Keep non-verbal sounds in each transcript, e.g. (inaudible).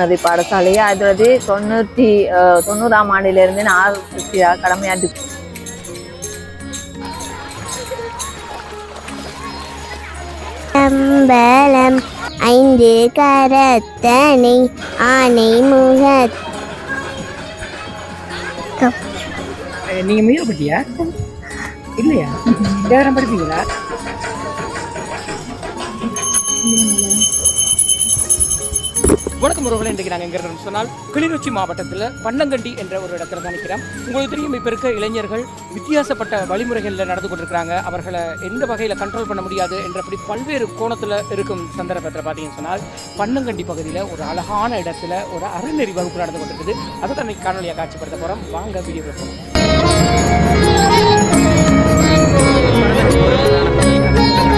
அருணதி பாடசாலையை ஆயிரத்தி தொள்ளாயிரத்தி தொண்ணூற்றி தொண்ணூறாம் ஆண்டிலிருந்து நான் கடமையாற்றி அம்பலம் ஐந்து கரத்தனை ஆனை முகத் நீங்க மீறப்பட்டியா இல்லையா? யாரும் படிப்பீங்களா வணக்கம் உறவுகளை இன்றைக்கு நாங்கள் எங்கே சொன்னால் கிளிநொச்சி மாவட்டத்தில் பன்னங்கண்டி என்ற ஒரு இடத்துல தான் நிற்கிறோம் உங்களுக்கு தெரியும் இப்போ இருக்க இளைஞர்கள் வித்தியாசப்பட்ட வழிமுறைகளில் நடந்து கொண்டிருக்கிறாங்க. அவர்களை எந்த வகையில் கண்ட்ரோல் பண்ண முடியாது என்றபடி பல்வேறு கோணத்தில் இருக்கும் சந்தர்ப்பத்தில் பார்த்தீங்கன்னு சொன்னால் பன்னங்கண்டி பகுதியில் ஒரு அழகான இடத்துல ஒரு அறநெறி வகுப்பு நடந்து கொண்டிருக்குது. அதை தான் இன்னைக்கு காணொலியாக காட்சிப்படுத்த போகிறோம் வாங்க வீடியோ போகிறோம்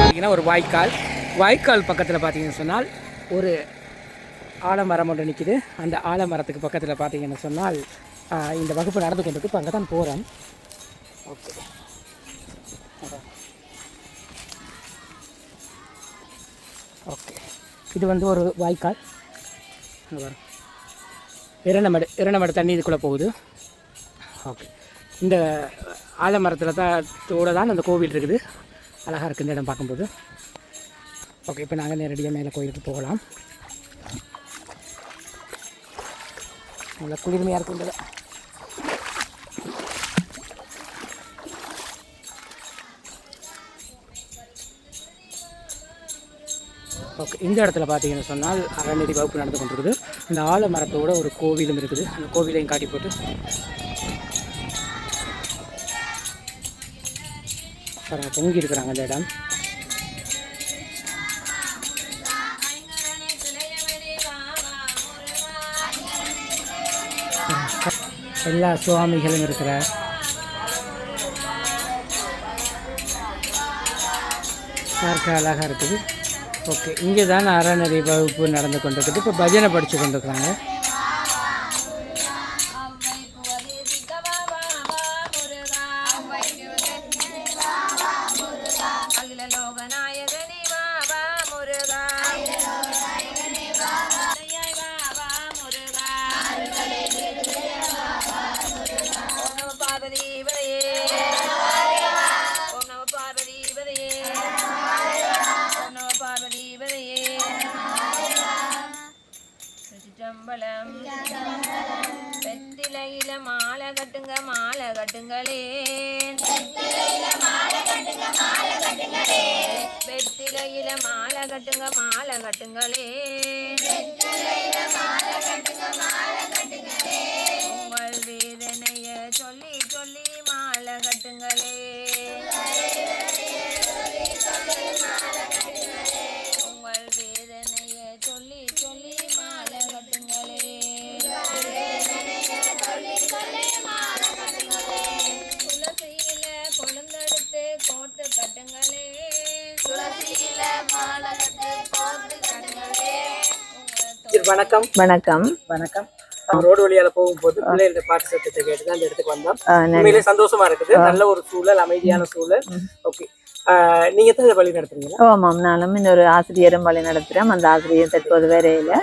பார்த்தீங்கன்னா ஒரு வாய்க்கால். வாய்க்கால் பக்கத்தில் பார்த்தீங்கன்னு சொன்னால் ஒரு ஆலமரம் ஒன்று நிற்கிது அந்த ஆலமரத்துக்கு பக்கத்தில் பார்த்தீங்கன்னு சொன்னால் இந்த வகுப்பு நடந்து கொண்டிருக்கு இப்போ அங்கே தான் போகிறேன் ஓகே. ஓகே. இது வந்து ஒரு வாய்க்கால். அங்க பாருங்க. இரணமடு இரணமடு தண்ணி இதுக்குள்ளே போகுது. ஓகே. இந்த ஆலமரத்தில் தான் தோட தான் அந்த கோவில் இருக்குது. அழகாக இருக்குது இந்த இடம் பார்க்கும்போது. ஓகே இப்போ நாங்கள் நேரடியாக மேலே கோயிலுக்கு போகலாம். நல்லா குளிர்மையாக இருக்கும் இந்த ஓகே இந்த இடத்துல பார்த்தீங்கன்னு சொன்னால் அறநெறி வகுப்பு நடந்து கொண்டிருக்குது. அந்த ஆலமரத்தோட ஒரு கோவிலும் இருக்குது. அந்த கோவிலையும் காட்டி போட்டு. பொங்கி இருக்கிறாங்க அந்த இடம். எல்லா சுவாமிகளும் இருக்கிற பார்க்க அழகாக இருக்குது. ஓகே இங்கே தான் அறநெறி வகுப்பு நடந்து கொண்டிருக்குது. இப்போ பஜனை படித்து கொண்டிருக்கிறாங்க. சொல்லி சொல்லி மாலை கட்டுங்களே. உங்கள் வேதனைய சொல்லி சொல்லி மாலை கட்டுங்களே. துளசியில கொழுந்தெடுத்து கோட்டு கட்டுங்களே துளசியில மாலை கட்டு கோட்டு கட்டுங்களே. வணக்கம். வணக்கம். வணக்கம். ரோடு வழியால போகும்போது பிள்ளைகளோட பாட்டு சத்தத்தை கேட்டு இந்த இடத்துக்கு வந்தோம். உண்மையிலே சந்தோஷமா இருக்குது. நல்ல ஒரு சூழல் அமைதியான சூழல். ஓகே. நீங்க தான் வழி நடத்துறீங்களா ஆமாம் நானும் இன்னொரு ஆசிரியரும் வழி நடத்துகிறேன் அந்த ஆசிரியர் தற்போது வேறையில்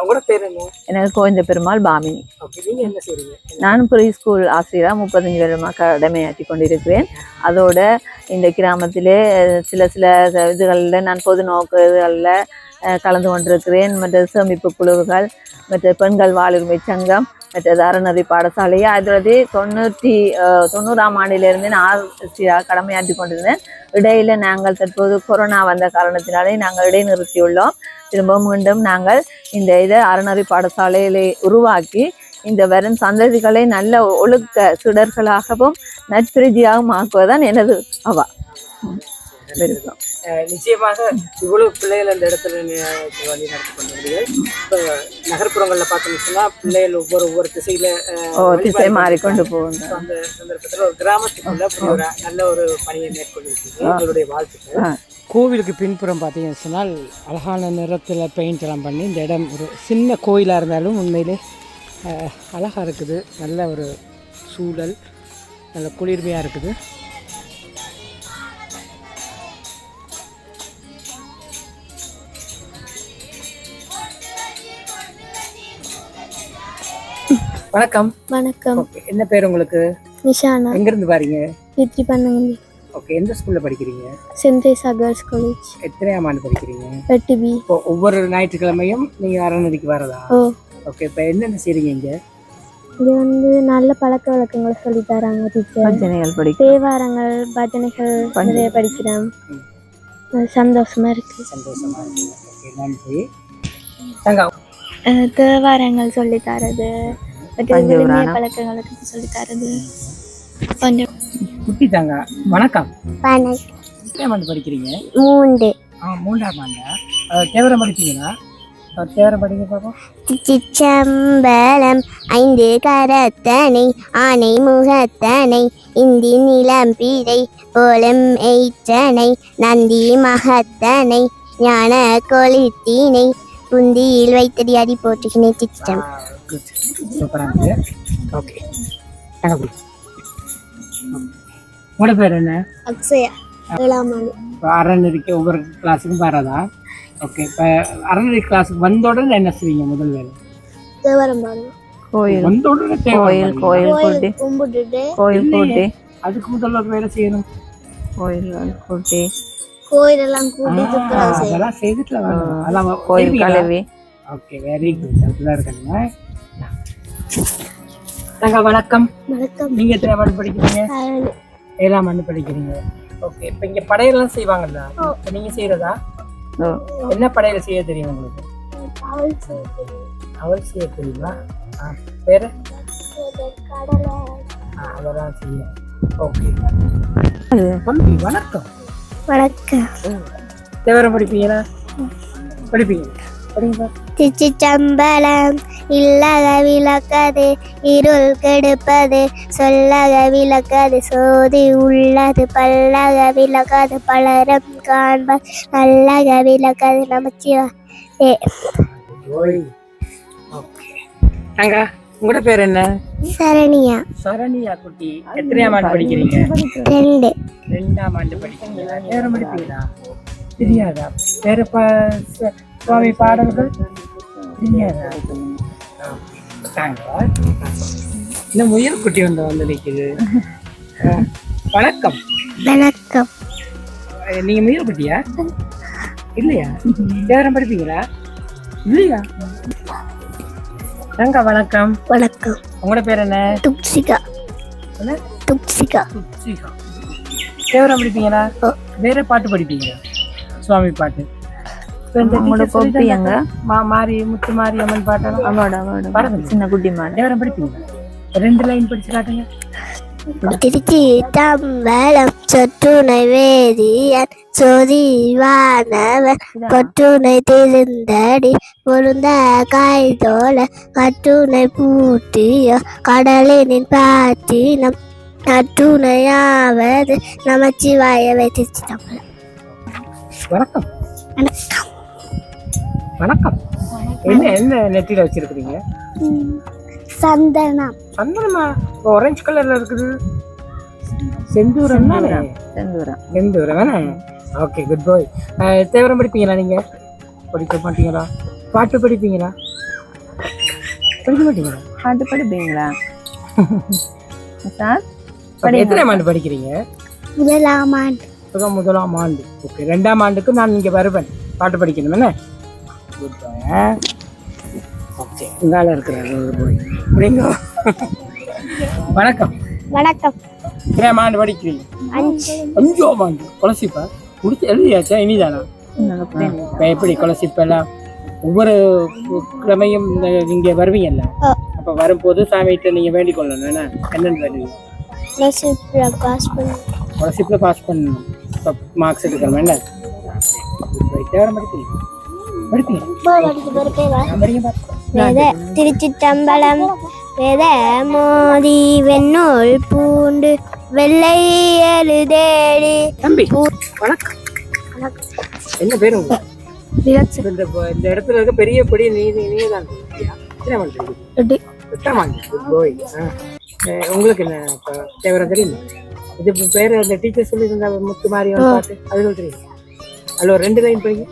உங்களோட பேர் என்ன? எனக்கு கோவிந்த பெருமாள் பாமினி. நீங்க என்ன செய்றீங்க? நானும் ப்ரீ ஸ்கூல் ஆசிரியராக முப்பத்தஞ்சு வருடமாக கடமையாற்றி கொண்டிருக்கிறேன். அதோட இந்த கிராமத்திலே சில சில இதுகளில் நான் பொது நோக்கு இதுகளில் கலந்து கொண்டிருக்கிறேன். மற்ற சேமிப்பு குழுவுகள் மற்ற பெண்கள் வாழ்வுரிமை சங்கம் மற்றது அறநெறி பாடசாலையை. ஆயிரத்தி தொள்ளாயிரத்தி தொண்ணூற்றி தொண்ணூறாம் ஆண்டிலிருந்து நான் ஆசிரியராக கடமையாற்றி கொண்டிருந்தேன். இடையில நாங்கள் தற்போது கொரோனா வந்த காரணத்தினாலே நாங்கள் இடைநிறுத்தியுள்ளோம். திரும்ப மீண்டும் நாங்கள் இந்த இதை அறநறி பாடசாலையிலே உருவாக்கி இந்த வரும் சந்ததிகளை நல்ல ஒழுக்க சுடர்களாகவும் நற்பிரதியாகவும் ஆக்குவதுதான் எனது அவா. நிச்சயமாக இவ்வளவு பிள்ளைகள் அந்த இடத்துல வழி நடத்தி கொண்டிருந்தீர்கள் இப்போ நகர்ப்புறங்கள்ல பார்த்தோம்னு சொன்னா பிள்ளைகள் ஒவ்வொரு ஒவ்வொரு திசையில திசை மாறி மாறிக்கொண்டு So, அந்த சந்தர்ப்பத்தில் ஒரு கிராமத்துக்குள்ள ஒரு நல்ல ஒரு பணியை மேற்கொண்டிருக்கீங்க. உங்களுடைய வாழ்த்துக்கள். கோவிலுக்கு பின்புறம் பார்த்தீங்கன்னு சொன்னால் அழகான நிறத்தில் பெயிண்ட் எல்லாம் பண்ணி இந்த இடம் ஒரு சின்ன கோயிலாக இருந்தாலும் உண்மையிலே அஹ், அழகா இருக்குது. நல்ல ஒரு சூழல் நல்ல குளிர்மையாக இருக்குது. வணக்கம். வணக்கம். ஓகே என்ன பேர் உங்களுக்கு? நிஷானா. எங்க இருந்து பாருங்க வித்ரி பண்ணங்கி ஓகே எந்த ஸ்கூல்ல படிக்கிறீங்க? Saint Teresa girls college. எத்தனையாம் ஆண்டு படிக்கிறீங்க? எட்டு பி ஒவ்வொரு ஞாயிற்றுக்கிழமையும் நீங்க அறநதிக்கு வரதா? ஓ. ஓகே இப்போ என்னென்ன செய்றீங்க இங்க? இது வந்து நல்ல பழக்க வழக்கங்களை சொல்லி தராங்க டீச்சர் பஞ்சனைகள் படிக்கும் தேவாரங்கள் பஜனைகள் நிறைய படிக்கிறேன் சந்தோஷமா இருக்கு. சந்தோஷமா இருக்கு. ஓகே நன்றி. தங்க தேவாரங்கள் சொல்லி தரது. பஞ்சபுராணம். பழக்க வழக்கத்தை சொல்லி தரது. குட்டி தாங்க வணக்கம். வணக்கம். ஆண்டு படிக்கிறீங்க? மூன்று. ஆ மூன்றாம் ஆண்டா. தேவரம் படிப்பீங்களா அஹ், தேவரம் படிங்க பாப்போம். சிச்சம்பலம் ஐந்து கரத்தனை ஆனை முகத்தனை இந்தி நிலம் போலம் எய்ற்றனை நந்தி மகத்தனை ஞான கொளித்தீனை புந்தியில் வைத்தடி அடி போற்றுகினே சிச்சம். சூப்பராக இருக்கு ஓகே. தங்க குடி. உங்களோட பேர் என்ன? அக்ஷயா. இப்போ அறநெறிக்கு ஒவ்வொரு கிளாஸுக்கும் வரதா ஓகே இப்போ அறநெறி கிளாஸுக்கு வந்த உடனே என்ன செய்வீங்க முதல் வேலை? தேவரம் கோயில். வந்த உடனே கோயில் கோயில் கூட்டி கும்பிட்டுட்டு. கோயில் கூட்டி அதுக்கு முதல்ல ஒரு வேலை செய்யணும். கோயில் கூட்டி கோயிலெல்லாம் ஆ, அதெல்லாம் செய்துட்டு கோயில்? கழுவி. ஓகே வெரி குட் அப்படிதான் இருக்காங்க நாங்க வணக்கம். வணக்கம். நீங்க எத்தனை ஆண்டு படிக்கிறீங்க? ஏழாம் ஆண்டு படிக்கிறீங்க. ஓகே இப்போ இங்க படையெல்லாம் செய்வாங்கல்ல? இப்ப நீங்க செய்யறதா ஓ, என்ன படையல செய்ய தெரியும் உங்களுக்கு? அவள் செய்ய தெரியுமா. ஆ, வேற ஆ, அதெல்லாம் செய்யும். ஓகே தம்பி வணக்கம். வணக்கம். தேவரம் படிப்பீங்களா படிப்பீங்க? படிங்க திருச்சிச்சம்பலம் இல்லக விளக்கது இருள் கெடுப்பது சொல்லக விளக்கது சோதி உள்ளது பல்லக விளக்கது பலரும் காண்பர் நல்லக விளக்கது நமச்சிவா ஏ நாங்க உங்களோட பேர் என்ன? சரணியா. சரணியா குட்டி எத்தனையாம் ஆண்டு படிக்கிறீங்க? ரெண்டு. ரெண்டாம் ஆண்டு படிக்கிறீங்களா? வேற படிப்பீங்களா தெரியாதா? வேற ப சுவாமி பாடல்கள் தெரியாதா? தாங்க இந்த முயல் குட்டி வந்து வந்து நிக்குது. ஆ, வணக்கம். வணக்கம். நீங்க முயல் குட்டியா? இல்லையா? வேற படிப்பீங்களா? இல்லையா? தாங்க வணக்கம். வணக்கம். உங்களோட பேர் என்ன? துப்சிகா. என்ன? துப்சிகா. துப்சிகா. தேவரம் படிப்பீங்களா? வேற பாட்டு படிப்பீங்களா? சுவாமி பாட்டு. மாரி அம்மன் பாட்டெல்லாம். அவாடு அவாடு பரவாயில்ல. சின்ன குட்டி மாடு. தேவரம் படிப்பீங்களா ரெண்டு லைன் படிச்சு காட்டுங்க. திருச்சி தம்பலம் சொற்றுனை வேதியன் சொதிவானவன். பொற்றுனை திருந்தடி பொருந்த காய்தோல கட்டுனை பூட்டியோ கடலினின் பாட்டினம் நற்றுணையாவது நமச்சிவாயவை திருச்சி தம்பலம் வணக்கம். வணக்கம். என்ன என்ன நெத்தியில வச்சிருக்கிறீங்க? சந்தனம். சந்தனமா? ஆரஞ்சு கலர்ல இருக்குது. செந்தூரம். தானே செந்தூரம். செந்தூரம் தானே ஓகே குட் பாய் தேவரம் படிப்பீங்களா நீங்க? படிக்க மாட்டீங்களா? பாட்டு படிப்பீங்களா? படிக்க மாட்டீங்களா? பாட்டு படிப்பீங்களா? (laughs) சார் எத்தனை ஆண்டு படிக்கிறீங்க? முதலாம் ஆண்டு. இப்பதான் முதலாம் ஆண்டு. ஓகே ரெண்டாம் ஆண்டுக்கு நான் இங்க வருவேன். பாட்டு படிக்கணும் என்ன? ஓகே இங்கால இருக்கிறாரு ஒரு பாய் அப்படிங்க வணக்கம். வணக்கம். எத்தனை ஆண்டு படிக்கிறீங்க? அஞ்சு. அஞ்சாம் ஆண்டு. கொலசிப்பா? முடிச்சு எழுதியாச்சா? இனிதானா? இப்போ எப்படி கொலசிப்பெல்லாம்? ஒவ்வொரு கிழமையும் இங்க வருவீங்கல்ல. அப்ப வரும்போது சாமிகிட்ட நீங்க வேண்டிக் கொள்ளணும் என்ன? என்னன்னு வேண்டுவீங்க கொலசிப்பில் பாஸ் பண்ணணும். இப்போ மார்க்ஸ் என்ன? பார்த்தேன் வேத திருச்சிற்றம்பலம் வேத மோதி வெண்ணூல் பூண்டு வெள்ளை எழுதேடி தம்பி வணக்கம். என்ன பேர் இந்த இந்த இடத்துல இருக்க பெரிய பெரிய நீ நீ தான்? எட்டாம் ஆண்டு உங்களுக்கு என்ன தேவரம் தெரியுமா? இது பேர் அந்த டீச்சர் சொல்லி தந்த முத்து மாரியம்மன் பாட்டு அதுகள் தெரியும்? அதில் ஒரு ரெண்டு லைன் படிங்க.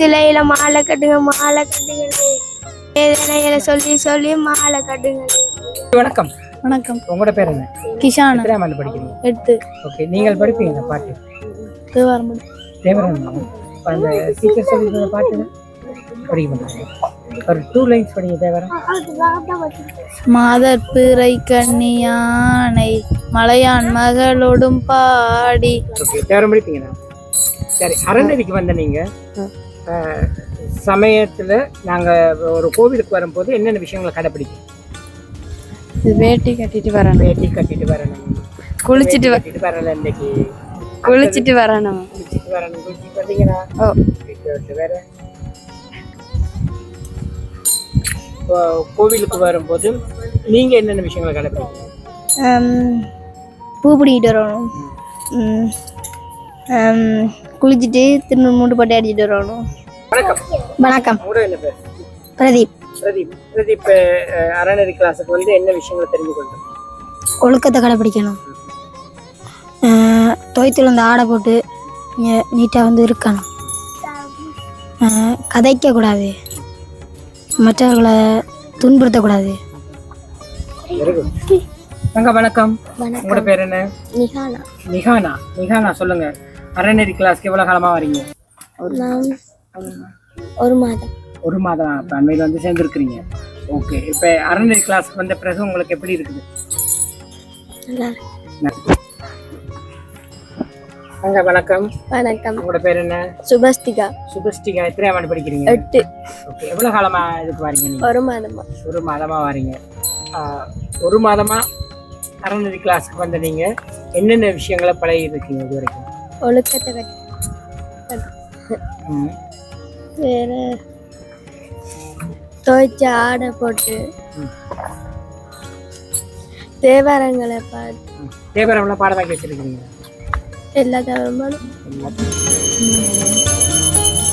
திளையில மாலை கட்டுங்க மாலை கட்டுங்க. வேதனைகளை சொல்லி சொல்லி மாலை கட்டுங்க. வணக்கம். வணக்கம். உங்களோட பேர் என்ன? கிஷான். எத்தனாம் படிக்கிறீங்க? எட்டு. ஓகே நீங்கள் படிப்பீங்க பாட்டு. தேவாரம்படி தேவரன் அந்த டீச்சர் சொல்லி தந்த பாட்டு படிக்க மாட்டாங்க ஒரு டூ லைன்ஸ் படிங்க தேவரன் மாதர் பிறை கண்ணியானை மலையான் மகளோடும் பாடி. தேவரம் படிப்பீங்களா சரி அறநெறிக்கு வந்த நீங்க சமயத்துல நாங்க ஒரு கோவிலுக்கு வரும்போது என்னென்ன விஷயங்களை கடைப்பிடிக்கும் வேட்டி கட்டிட்டு வரணும். வேட்டி கட்டிட்டு வரணும். குளிச்சுட்டு கட்டிட்டு வரல இன்னைக்கு. குளிச்சுட்டு வரணும். குளிச்சுட்டு வரணும். குளிச்சுட்டு ஓகே, வேற. கோவிலுக்கு வரும்போது நீங்க என்னென்ன விஷயங்களை கடைப்பிடிக்கணும் பூ பிடிக்கிட்டு வரணும். குளிச்சுட்டு திரும்ப மூட்டு போட்டு அடிச்சுட்டு வரணும். வணக்கம். வணக்கம். பிரதீப். பிரதீப். பிரதீப் அறநெறி கிளாஸுக்கு வந்து என்ன விஷயங்களை தெரிஞ்சு கொள்றோம் ஒழுக்கத்தை கடைப்பிடிக்கணும் துவைத்துல வந்து ஆடை போட்டு நீட்டாக வந்து இருக்கணும். கதைக்க கூடாது மற்றவர்களை துன்புறுத்தக்கூடாது. அங்க வணக்கம். உங்களோட பேர் என்ன? நிகானா நிகானா நிகானா சொல்லுங்க. அறநெறி கிளாஸ்க்கு எவ்வளவு காலமா வரீங்க? ஒரு மாதம். ஒரு மாதம். இப்போ அண்மையில் வந்து சேர்ந்துருக்கிறீங்க. ஓகே இப்போ அறநெறி கிளாஸ்க்கு வந்த பிறகு உங்களுக்கு எப்படி இருக்குது? நல்லா அங்க வணக்கம். வணக்கம். உங்களோட பேர் என்ன? சுபஸ்திகா. சுபஸ்டிகா எத்தனை ஆண்டு படிக்கிறீங்க? எட்டு. ஓகே எவ்வளவு காலமா இதுக்கு வரீங்க நீங்க? ஒரு மாதமா. ஒரு மாதமா வரீங்க. ஒரு மாதமா அறநெறி கிளாஸ்க்கு வந்த நீங்க என்னென்ன விஷயங்களை பழகி இருக்கீங்க இது வரைக்கும்? ஒழுக்கத்தை. வேற துவைச்ச ஆடை போட்டு ம். தேவாரங்களை பாட்டு ம். தேவரம்லாம் பாடமாக்கி வச்சிருக்கீங்க எல்லா தேவரங்களும் ஓகே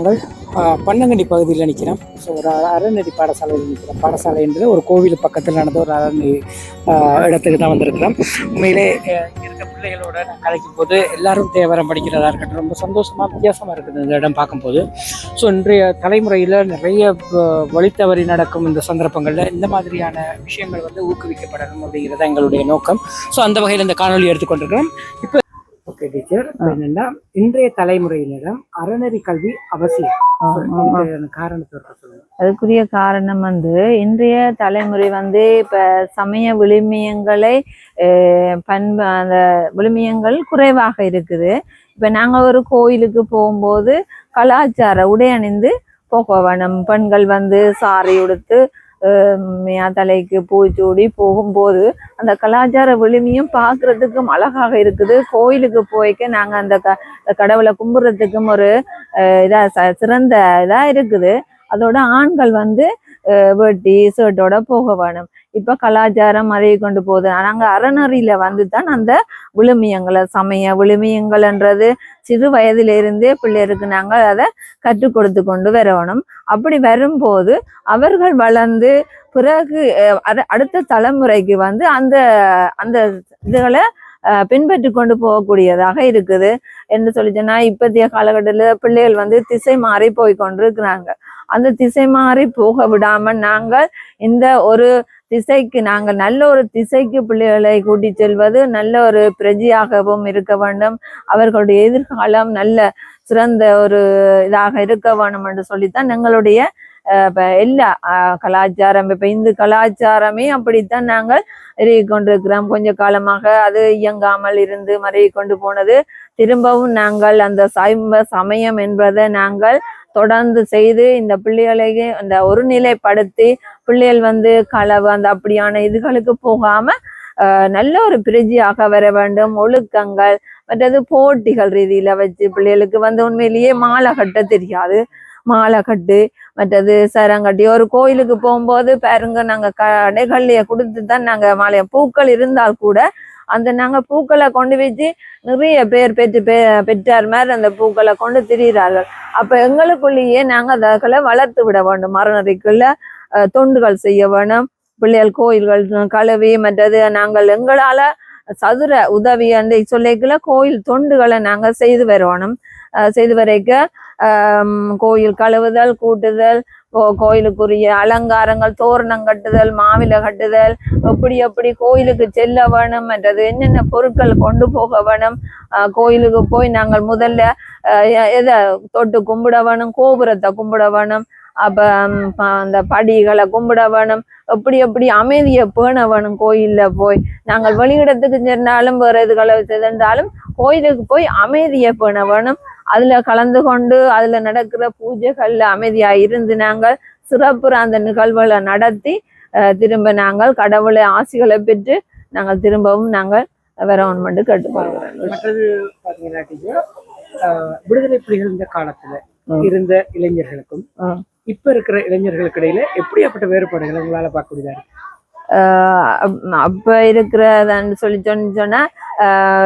நாங்கள் பன்னங்கண்டி பகுதியில் நிற்கிறோம் ஸோ ஒரு அறநெறி பாடசாலையில் நிற்கிறோம் பாடசாலை என்று ஒரு கோவில் பக்கத்தில் நடந்த ஒரு அறநெறி இடத்துக்கு தான் வந்திருக்கிறோம். உண்மையிலே ஆஹ், இருக்க பிள்ளைகளோட நான் கலைக்கும் போது எல்லாரும் தேவரம் படிக்கிறதா இருக்கட்டும் ரொம்ப சந்தோஷமாக வித்தியாசமாக இருக்குது இந்த இடம் பார்க்கும்போது. ஸோ இன்றைய தலைமுறையில் நிறைய வழித்தவறி நடக்கும் இந்த சந்தர்ப்பங்களில் இந்த மாதிரியான விஷயங்கள் வந்து ஊக்குவிக்கப்படணும் அப்படிங்கிறது தான் எங்களுடைய நோக்கம். ஸோ அந்த வகையில் இந்த காணொலி எடுத்துக்கொண்டிருக்கிறோம். இப்போ ஓகே டீச்சர் என்னன்னா இன்றைய தலைமுறையினரிடம் அறநெறி கல்வி அவசியம். காரணத்தை அதுக்குரிய காரணம் வந்து இன்றைய தலைமுறை வந்து இப்ப சமய விழுமியங்களை பண்பு அந்த விழுமியங்கள் குறைவாக இருக்குது. இப்ப நாங்க ஒரு கோயிலுக்கு போகும்போது கலாச்சார உடை அணிந்து போக வேணும் பெண்கள் வந்து சாரி உடுத்து தலைக்கு பூச்சூடி போகும்போது அந்த கலாச்சார விழுமியும் பார்க்கறதுக்கும் அழகாக இருக்குது. கோயிலுக்கு போய்க்க நாங்க அந்த க கடவுளை கும்பிடுறதுக்கும் ஒரு இதாக இதா ச- சிறந்த இதா இருக்குது. அதோட ஆண்கள் வந்து வெட்டி ஷர்ட்டோட போக வேணும் இப்ப கலாச்சாரம் மறைய கொண்டு போகுது நாங்க அறநெறியில வந்து தான் அந்த விழுமியங்களை சமய விழுமியங்கள்ன்றது சிறு வயதிலிருந்தே பிள்ளைகளுக்கு நாங்கள் அதை கற்றுக் கொடுத்து கொண்டு வரணும் அப்படி வரும்போது அவர்கள் வளர்ந்து பிறகு அடுத்த தலைமுறைக்கு வந்து அந்த அந்த இதுகளை பின்பற்றி கொண்டு போகக்கூடியதாக இருக்குது என்று சொல்லி சொன்னா இப்பத்திய காலகட்டத்தில் பிள்ளைகள் வந்து திசை மாறி போய் கொண்டிருக்கிறாங்க அந்த திசை மாறி போக விடாம நாங்கள் இந்த ஒரு திசைக்கு நாங்கள் நல்ல ஒரு திசைக்கு பிள்ளைகளை கூட்டி செல்வது நல்ல ஒரு பிரஜையாகவும் இருக்க வேண்டும். அவர்களுடைய எதிர்காலம் நல்ல சிறந்த ஒரு இதாக இருக்க வேணும் என்று சொல்லித்தான் எங்களுடைய எல்லா கலாச்சாரம் இப்ப இந்து கலாச்சாரமே அப்படித்தான் நாங்கள் இறுகி கொண்டிருக்கிறோம். கொஞ்ச காலமாக அது இயங்காமல் இருந்து மறைய கொண்டு போனது. திரும்பவும் நாங்கள் அந்த சைவ சமயம் என்பதை நாங்கள் தொடர்ந்து செய்து இந்த பிள்ளைகளையே அந்த ஒருநிலைப்படுத்தி பிள்ளைகள் வந்து களவு அந்த அப்படியான இதுகளுக்கு போகாம நல்ல ஒரு பிரிஜியாக வர வேண்டும். ஒழுக்கங்கள் மற்றது போட்டிகள் ரீதியில வச்சு பிள்ளைகளுக்கு வந்து உண்மையிலேயே மாலை கட்ட தெரியாது. மாலை கட்டு மற்றது சரங்கட்டி ஒரு கோயிலுக்கு போகும்போது பாருங்க நாங்க கடைகள்லயே கொடுத்து தான் நாங்க மாலைய பூக்கள் இருந்தால் கூட அந்த நாங்கள் பூக்களை கொண்டு வச்சு நிறைய பேர் பெற்று பெ பெற்றார் மாதிரி அந்த பூக்களை கொண்டு திரிகிறார்கள் அப்போ எங்களுக்குள்ளேயே நாங்கள் அதுகளை வளர்த்து விட வேண்டும். மரநறைக்குள்ள தொண்டுகள் செய்ய வேணும். பிள்ளைகள் கோயில்கள் கழுவி மற்றது நாங்கள் எங்களால் சதுர உதவி அந்த சொல்லிக்கல கோயில் தொண்டுகளை நாங்கள் செய்து வரணும் செய்து வரைக்க கோயில் கழுவுதல் கூட்டுதல் கோ- கோயிலுக்குரிய அலங்காரங்கள் தோரணம் கட்டுதல் மாவில கட்டுதல் எப்படி எப்படி கோயிலுக்கு செல்ல வேணும் மற்றது என்னென்ன பொருட்கள் கொண்டு போக வேணும் கோயிலுக்கு போய் நாங்கள் முதல்ல எதை தொட்டு கும்பிட வேணும் கோபுரத்தை கும்பிட வேணும் அப்ப அந்த படிகளை கும்பிட வேணும் எப்படி எப்படி அமைதியை பேண வேணும் கோயில்ல போய். நாங்கள் வெளியிடத்துக்கு சென்றாலும் வேற இதுகளை சென்றாலும் கோயிலுக்கு போய் அமைதியை பேண வேணும். அதுல கலந்து கொண்டு அதுல நடக்கிற பூஜைகள்ல அமைதியா இருந்து நாங்கள் சிறப்புற அந்த நிகழ்வுகளை நடத்தி அஹ், திரும்ப நாங்கள் கடவுளை ஆசிகளை பெற்று நாங்கள் திரும்பவும் நாங்கள் வரவன்மெண்ட் கேட்டுக்கொள்கிறோம் மற்றது பாத்தீங்கன்னா விடுதலை புலிகள் இந்த காலத்துல. இருந்த இளைஞர்களுக்கும். இப்ப இருக்கிற இளைஞர்களுக்கு இடையில எப்படியாப்பட்ட வேறுபாடுகளை உங்களால ஆஹ் அப்- அப்ப இருக்கிறதுன்னு சொல்லி சொன்ன சொன்னா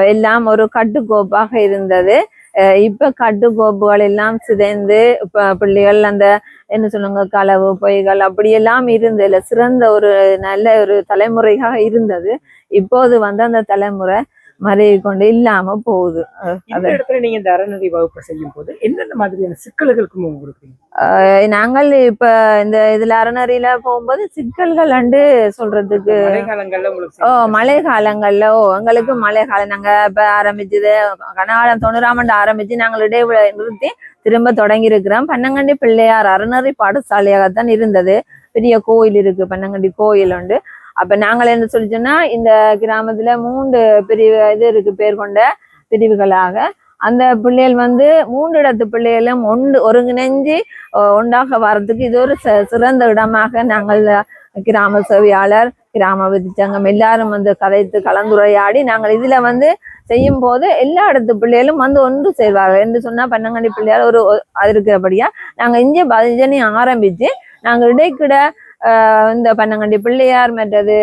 எல்லாம் ஒரு கட்டுக்கோப்பாக இருந்தது இப்ப கட்டுக்கோப்புகள் எல்லாம் சிதைந்து இப்ப பிள்ளைகள் அந்த என்ன சொல்லுங்க களவு பொய்கள் அப்படியெல்லாம் இருந்ததுல சிறந்த ஒரு நல்ல ஒரு தலைமுறையாக இருந்தது. இப்போது வந்து அந்த தலைமுறை மறைவி கொண்டு இல்லாம போகுது. இந்த இடத்துல நீங்க இந்த அறநெறி வகுப்பு செய்யும் போது என்னென்ன மாதிரியான சிக்கல்களுக்கு நாங்கள் இப்ப இந்த இதுல அறநறையில போகும்போது சிக்கல்கள் அண்டு சொல்றதுக்கு ஓ மழை காலங்கள்ல ஓ எங்களுக்கு மழை காலம் நாங்க இப்ப ஆரம்பிச்சது கனகாலம் தொண்ணூறாம் ஆண்டு ஆரம்பிச்சு நாங்கள் இடைவெளி நிறுத்தி திரும்ப தொடங்கி இருக்கிறோம் பன்னங்கண்டி பிள்ளையார் அறநெறி பாடசாலையாகத்தான் இருந்தது. பெரிய கோயில் இருக்கு பன்னங்கண்டி கோயில் உண்டு. அப்ப நாங்கள் என்ன சொல்லி சொன்னா இந்த கிராமத்துல மூன்று பிரிவு இது இருக்கு பேர் கொண்ட பிரிவுகளாக. அந்த பிள்ளைகள் வந்து மூன்று இடத்து பிள்ளைகளும் ஒன்று ஒருங்கிணைஞ்சு ஒன்றாக வர்றதுக்கு இது ஒரு சிறந்த இடமாக நாங்கள் கிராம சேவையாளர் கிராம விதிச்சங்கம் எல்லாரும் வந்து கதைத்து கலந்துரையாடி நாங்கள் இதுல வந்து செய்யும் போது எல்லா இடத்து பிள்ளைகளும் வந்து ஒன்று சேர்வார்கள். என்று சொன்னா பன்னங்கண்டி பிள்ளையார் ஒரு அது இருக்கிறபடியா நாங்க இங்கே பஜனை ஆரம்பிச்சு நாங்கள் இடைக்கிட இந்த பன்னங்கண்டி பிள்ளையார் மற்றது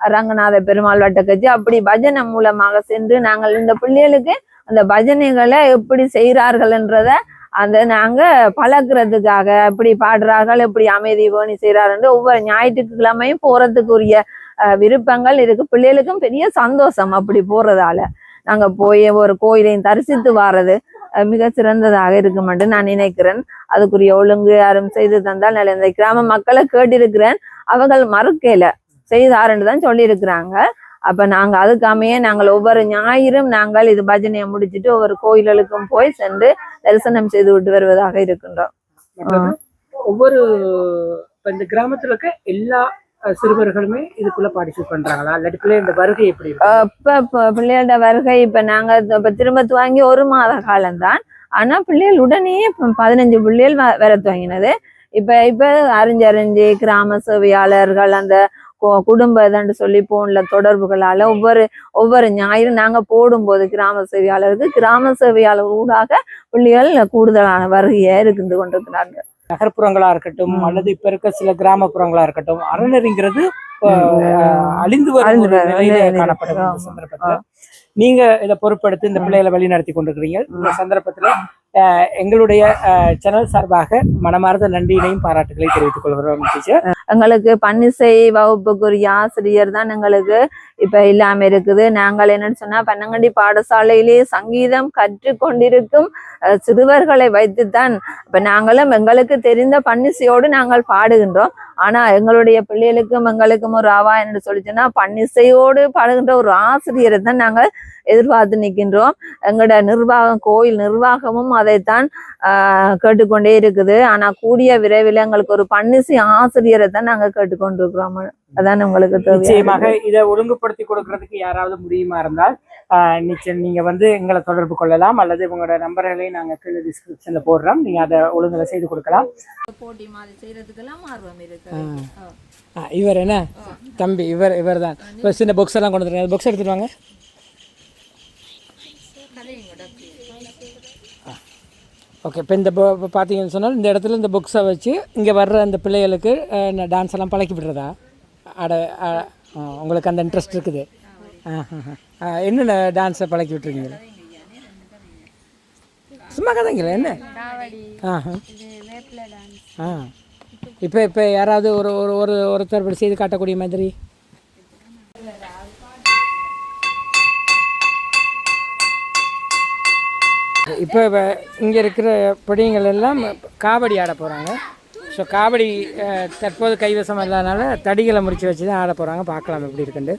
ரங்கநாத பெருமாள் வட்டக்கச்சி அப்படி பஜனை மூலமாக சென்று நாங்கள் இந்த பிள்ளைகளுக்கு அந்த பஜனைகளை எப்படி செய்கிறார்கள்ன்றத அந்த நாங்க பழக்கிறதுக்காக எப்படி பாடுறார்கள் எப்படி அமைதி பேணி செய்கிறார்கள் ஒவ்வொரு ஞாயிற்றுக்கிழமையும் போறதுக்குரிய விருப்பங்கள் இருக்கு. பிள்ளைகளுக்கும் பெரிய சந்தோஷம் அப்படி போறதால. நாங்க போய் ஒரு கோயிலையும் தரிசித்து வாரது மிக சிறந்ததாக இருக்கும் என்று நான் நினைக்கிறேன். அதுக்குரிய ஒழுங்கு யாரும் செய்து தந்தால் நல்ல இந்த கிராம மக்களை கேட்டிருக்கிறேன். அவர்கள் மறுக்கையில செய்தாருன்னு தான் சொல்லியிருக்கிறாங்க. அப்ப நாங்க அதுக்காமையே நாங்கள் ஒவ்வொரு ஞாயிறும் நாங்கள் இது பஜனையை முடிச்சிட்டு ஒவ்வொரு கோயில்களுக்கும் போய் சென்று தரிசனம் செய்து விட்டு வருவதாக இருக்கின்றோம். ஒவ்வொரு இப்ப இந்த கிராமத்துல இருக்க எல்லா சிறுவர்களுமே இதுக்குள்ள பார்ட்டிசிபேட் பண்றாங்களா? இல்லாட்டி பிள்ளை வருகை எப்படி இருக்கு? பிள்ளைகளோட வருகை இப்ப நாங்க இப்ப திரும்ப துவங்கி ஒரு மாத காலம்தான். ஆனா பிள்ளைகள் உடனே பதினஞ்சு பிள்ளைகள் வ- வர துவங்கினது. இப்ப இப்ப அறிஞ்சறிஞ்சு கிராம சேவையாளர்கள் அந்த கு- குடும்ப இதன்னு சொல்லி போன்ல தொடர்புகளால ஒவ்வொரு ஒவ்வொரு ஞாயிறு நாங்க போடும்போது கிராம சேவையாளருக்கு கிராம சேவையாளர் ஊடாக பிள்ளைகள் கூடுதலான வருகையை இருந்து கொண்டிருக்கிறார்கள். நகர்ப்புறங்களா இருக்கட்டும். அல்லது இப்ப இருக்க சில கிராமப்புறங்களா இருக்கட்டும் அறநெறிங்கிறது அழிந்து வரும் காணப்படும். சந்தர்ப்பத்துல. நீங்க இதை பொறுப்படுத்தி இந்த பிள்ளைகளை வழி நடத்தி கொண்டிருக்கிறீங்க இந்த சந்தர்ப்பத்துல எங்களுடைய சேனல் சார்பாக மனமார்ந்த நன்றியினையும் பாராட்டுகளை தெரிவித்துக் கொள்கிறோம் டீச்சர். எங்களுக்கு பன்னிசை வகுப்புக்குரிய ஆசிரியர் தான் எங்களுக்கு இப்ப இல்லாம இருக்குது. நாங்கள் என்னன்னு சொன்னா பன்னங்கண்டி பாடசாலையிலேயே சங்கீதம் கற்றுக்கொண்டிருக்கும் அஹ், சிறுவர்களை வைத்துத்தான் இப்ப நாங்களும் எங்களுக்கு தெரிந்த பன்னிசையோடு நாங்கள் பாடுகின்றோம். ஆனா எங்களுடைய பிள்ளைகளுக்கும் எங்களுக்கும் ஒரு அவா என்று சொல்லிச்சுன்னா பன்னிசையோடு பாடுகின்ற ஒரு ஆசிரியரை தான் நாங்கள் எதிர்பார்த்து நிற்கின்றோம். எங்களோட நிர்வாகம் கோயில் நிர்வாகமும் அதைத்தான் கேட்டுக்கொண்டே இருக்குது. ஆனா கூடிய விரைவில் எங்களுக்கு ஒரு பன்னிசை ஆசிரியரை தான் நாங்க கேட்டுக்கொண்டிருக்கிறோம். அதான் உங்களுக்கு நிச்சயமாக இதை ஒழுங்குபடுத்தி கொடுக்கறதுக்கு யாராவது முடியுமா இருந்தால் நிச்சயம் நீங்க வந்து எங்களை தொடர்பு கொள்ளலாம் அல்லது உங்களோட நம்பர்களை நாங்க கீழே டிஸ்கிரிப்ஷன்ல போடுறோம். நீங்க அதை ஒழுங்குல செய்து கொடுக்கலாம். போட்டி மாதிரி செய்யறதுக்கெல்லாம் ஆர்வம் இருக்கு. ஆ, இவர் என்ன? தம்பி இவர் இவர் தான் இப்போ சின்ன புக்ஸ் எல்லாம் கொண்டு வந்துருங்க. புக்ஸ் எடுத்துட்டு வாங்க. ஓகே இப்போ இந்த பார்த்தீங்கன்னு சொன்னால் இந்த இடத்துல இந்த புக்ஸை வச்சு இங்கே வர்ற அந்த பிள்ளைகளுக்கு டான்ஸ் எல்லாம் பழக்கி விடுறதா? அட உங்களுக்கு அந்த இன்ட்ரெஸ்ட் இருக்குது. ஆ. ஆ, என்னென்ன டான்ஸை பழக்கி விட்டுருக்கீங்க? சும்மா கதைங்களா என்ன? ஆ ஆ. இப்போ இப்போ யாராவது ஒரு ஒரு ஒரு ஒருத்தர் இப்படி செய்து காட்டக்கூடிய மாதிரி? இப்போ இங்கே இருக்கிற பிடிங்கள் எல்லாம் காவடி ஆட போகிறாங்க ஸோ காவடி தற்போது கைவசம் இல்லாதனால தடிகளை முறிச்சு வச்சு தான் ஆட போகிறாங்க பார்க்கலாம் எப்படி இருக்குண்டு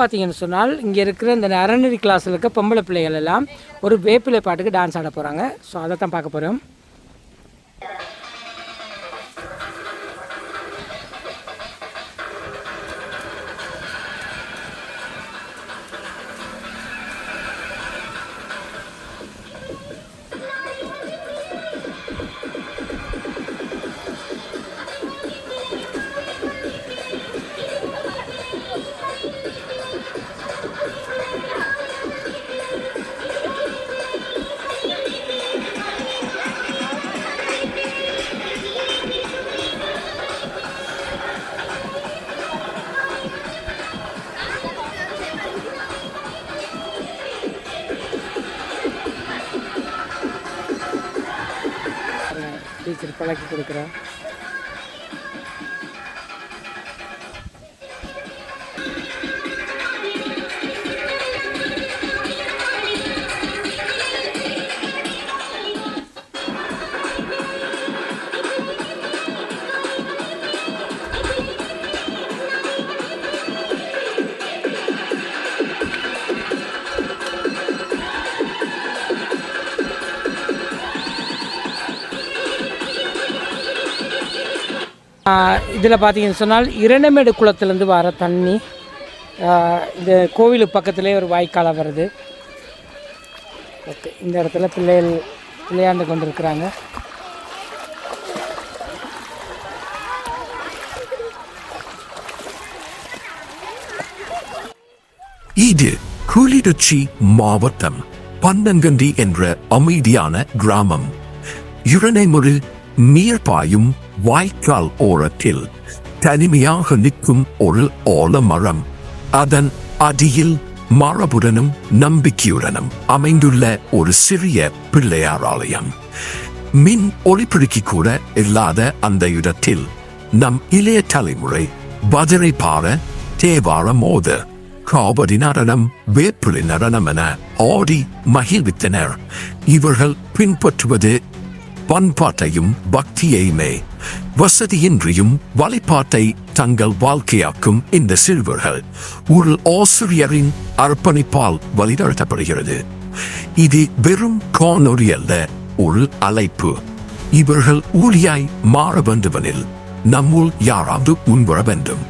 பார்த்தீங்கன்னு சொன்னால் இங்கே இருக்கிற இந்த அறநெறி கிளாஸில் இருக்க பொம்பளை பிள்ளைகள் எல்லாம் ஒரு வேப்பிலை பாட்டுக்கு டான்ஸ் ஆட போகிறாங்க ஸோ அதை தான் பார்க்க போகிறோம் கொடுக்குறேன். இதில் பார்த்தீங்கன்னு சொன்னால் இரண்டமேடு குளத்துலேருந்து வர தண்ணி இந்த கோவிலுக்கு பக்கத்துலேயே ஒரு வாய்க்காலாக வருது. ஓகே இந்த இடத்துல பிள்ளைகள் விளையாண்டு கொண்டிருக்கிறாங்க. இது கூலிடுச்சி மாவட்டம் பன்னங்கண்டி என்ற அமைதியான கிராமம். இரணைமுறை நீர் பாயும் வாய்க்கால் ஓரத்தில் தனிமையாக நிற்கும் ஒரு ஓலமரம். அதன் அடியில் மரபுடனும் நம்பிக்கையுடனும் அமைந்துள்ள ஒரு சிறிய பிள்ளையார் ஆலயம் மின் ஒளிப்பெருக்கி கூட இல்லாத அந்த இடத்தில் நம் இளைய தலைமுறை பஜனை பாட தேவார மோத காபடி நடனம் வேப்பிலை நடனம் என ஆடி மகிழ்வித்தனர். இவர்கள் பின்பற்றுவது பண்பாட்டையும் பக்தியையுமே. வசதியின்றியும் வழிபாட்டை தங்கள் வாழ்க்கையாக்கும் இந்த சிறுவர்கள் ஒரு ஆசிரியரின் அர்ப்பணிப்பால் வழிநடத்தப்படுகிறது. இது வெறும் காணொலி அல்ல ஒரு அழைப்பு. இவர்கள் ஊழியாய் மாற வேண்டுமெனில் நம்முள் யாராவது முன்வர வேண்டும்.